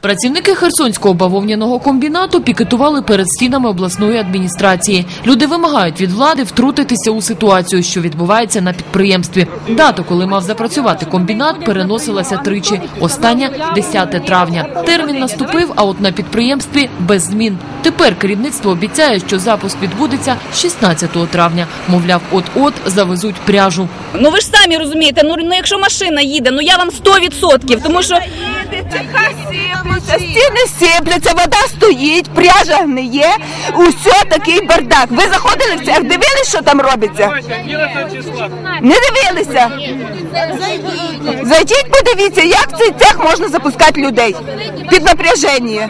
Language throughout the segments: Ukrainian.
Працівники Херсонського бавовняного комбінату пікетували перед стінами обласної адміністрації. Люди вимагають від влади втрутитися у ситуацію, що відбувається на підприємстві. Дата, коли мав запрацювати комбінат, переносилася тричі. Остання 10 травня. Термін наступив, а от на підприємстві без змін. Тепер керівництво обіцяє, що запуск відбудеться 16 травня. Мовляв, от-от завезуть пряжу. Ну ви ж самі розумієте, ну, ну якщо машина їде, ну я вам 100%, тому що Стіни сипляться, вода стоїть, пряжа гниє, усе такий бардак. Ви заходили в цех, дивились, що там робиться? Не дивилися. Зайдіть, подивіться, як в цей цех можна запускати людей під напряження.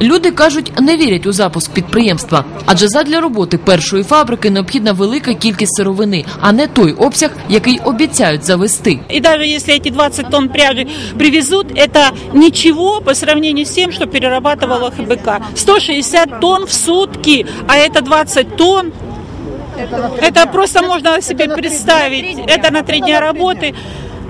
Люди кажуть, не вірять у запуск підприємства, адже задля роботи першої фабрики необхідна велика кількість сировини, а не той обсяг, який обіцяють завести. И даже если эти 20 тонн пряжи привезут, это ничего по сравнению с тем, что перерабатывала ХБК. 160 тонн в сутки, а это 20 тонн. Это просто можно себе представить. Это на три дня работы.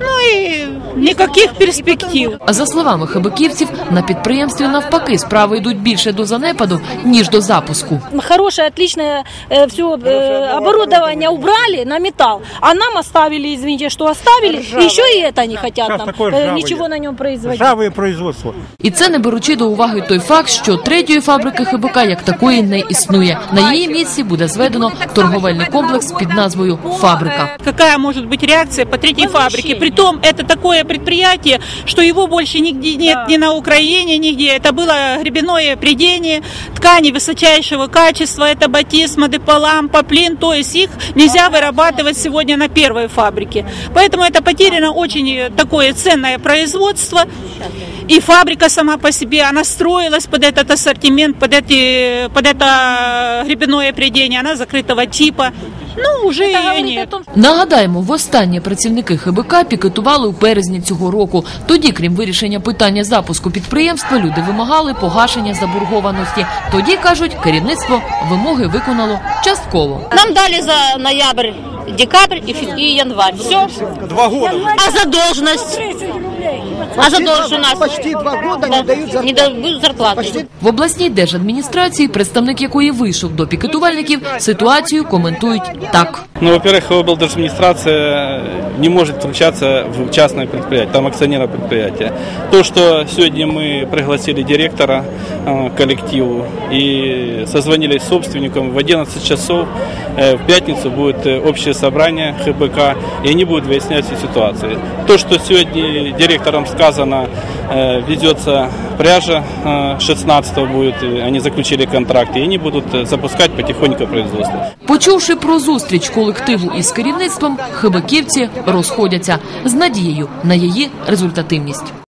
Ну и никаких перспектив. А за словами хабаківців, на підприємстві навпаки справи йдуть більше до занепаду ніж до запуску. хорошее, отличное э, все э, оборудование убрали на металл, а нам оставили, извините, что оставили, еще и это не хотят Сейчас нам такое э, ржавое. ничего на нем производить. Ржаве производство. І це не беручи до уваги той факт, що третьої фабрики ХБК як такої не існує. На її місці буде зведено торговельний комплекс під назвою Фабрика. Какая может быть реакция по третьей фабрике? Притом это такое предприятие, что его больше нигде нет ни на Украине, нигде. Это было гребяное придение, ткани высочайшего качества, это батист, мадеполам, поплин, то есть их нельзя вырабатывать сегодня на первой фабрике. Поэтому это потеряно очень э, такое ценное производство. И фабрика сама по себе, она строилась под этот ассортимент, под, эти, под это гребяное придение, она закрытого типа. Ну, уже і ні. Нагадаємо, востаннє працівники ХБК пікетували у березні цього року. Тоді, крім вирішення питання запуску підприємства, люди вимагали погашення заборгованості. Тоді кажуть, керівництво вимоги виконало частково. Нам дали за ноябрь, декабрь и, фе- и январь. Все. Два года. А задолженность? А задолженность у нас? Почти два года не дают зарплату. Не дают зарплаты. В обласній держадміністрації, представник якої вийшов до пікетувальників, ситуацію коментують так. Ну, во-первых, облдержадминистрация не может втручаться в частное предприятие, там акционерное предприятие. То, что сегодня мы пригласили директора э, к коллективу и созвонились с собственником, в 11 часов э, в пятницу будет э, общее собрание ХБК, и они будут выяснять всю ситуацию. То, что сегодня директором сказано, э, везется пряжа, э, 16 будет, э, они заключили контракт, и они будут э, запускать потихоньку производство. Почувши про зустріч колективу із керівництвом, хибаківці розходяться з надією на її результативність.